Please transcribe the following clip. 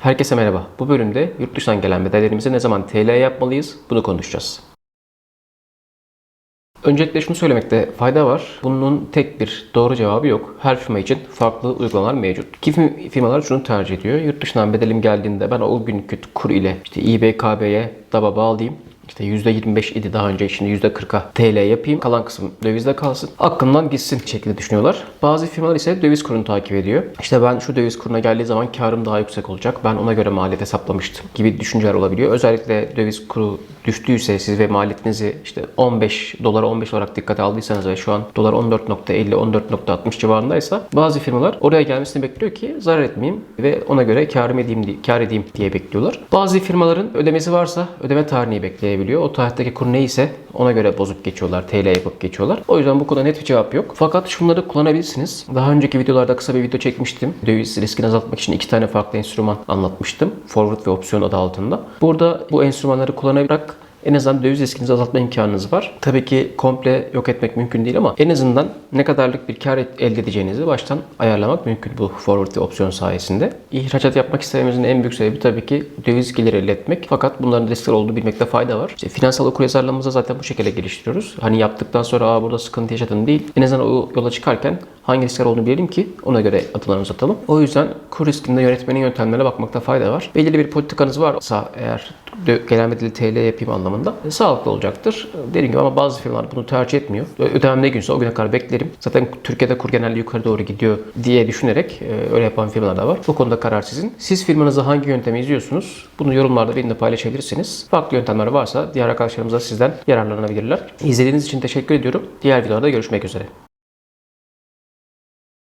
Herkese merhaba. Bu bölümde yurt dışından gelen bedellerimizi ne zaman TL yapmalıyız bunu konuşacağız. Öncelikle şunu söylemekte fayda var. Bunun tek bir doğru cevabı yok. Her firma için farklı uygulamalar mevcut. Kimi firmalar şunu tercih ediyor. Yurt dışından bedelim geldiğinde ben o günkü kur ile işte İBKB'ye DAB'a bağlayayım. İşte %25 idi daha önce şimdi %40'a TL yapayım. Kalan kısım dövizde kalsın. Aklımdan gitsin şekilde düşünüyorlar. Bazı firmalar ise döviz kurunu takip ediyor. İşte ben şu döviz kuruna geldiği zaman karım daha yüksek olacak. Ben ona göre maliyet hesaplamıştım gibi düşünceler olabiliyor. Özellikle döviz kuru düştüyse siz ve maliyetinizi işte 15 dolara 15 olarak dikkate aldıysanız ve şu an dolar 14.50 14.60 civarındaysa bazı firmalar oraya gelmesini bekliyor ki zarar etmeyeyim ve ona göre karım edeyim kar edeyim diye bekliyorlar. Bazı firmaların ödemesi varsa ödeme tarihini bekleyebiliyor. O tarihteki kur neyse ona göre bozup geçiyorlar. TL yapıp geçiyorlar. O yüzden bu konuda net bir cevap yok. Fakat şunları kullanabilirsiniz. Daha önceki videolarda kısa bir video çekmiştim. Döviz riskini azaltmak için iki tane farklı enstrüman anlatmıştım. Forward ve opsiyon adı altında. Burada bu enstrümanları kullanarak en azından döviz riskinizi azaltma imkanınız var. Tabii ki komple yok etmek mümkün değil ama en azından ne kadarlık bir kar elde edeceğinizi baştan ayarlamak mümkün bu forward opsiyon sayesinde. İhracat yapmak istememizin en büyük sebebi tabii ki döviz geliri elde etmek. Fakat bunların riskler olduğu bilmekte fayda var. İşte finansal okuryazarlığımızı zaten bu şekilde geliştiriyoruz. Hani yaptıktan sonra Aa, burada sıkıntı yaşadın değil. En azından o yola çıkarken hangi riskler olduğunu bilelim ki ona göre adımlarımızı atalım. O yüzden kur riskinde yönetmenin yöntemlerine bakmakta fayda var. Belirli bir politikanız varsa eğer gelen bedeli TL yapayım anlamında e, sağlıklı olacaktır. Dediğim gibi ama bazı firmalar bunu tercih etmiyor. Ödemem ne günse o güne kadar beklerim. Zaten Türkiye'de kur genelde yukarı doğru gidiyor diye düşünerek e, öyle yapan firmalar da var. Bu konuda karar sizin. Siz firmanızda hangi yöntemi izliyorsunuz? Bunu yorumlarda benimle paylaşabilirsiniz. Farklı yöntemler varsa diğer arkadaşlarımız da sizden yararlanabilirler. İzlediğiniz için teşekkür ediyorum. Diğer videolarda görüşmek üzere.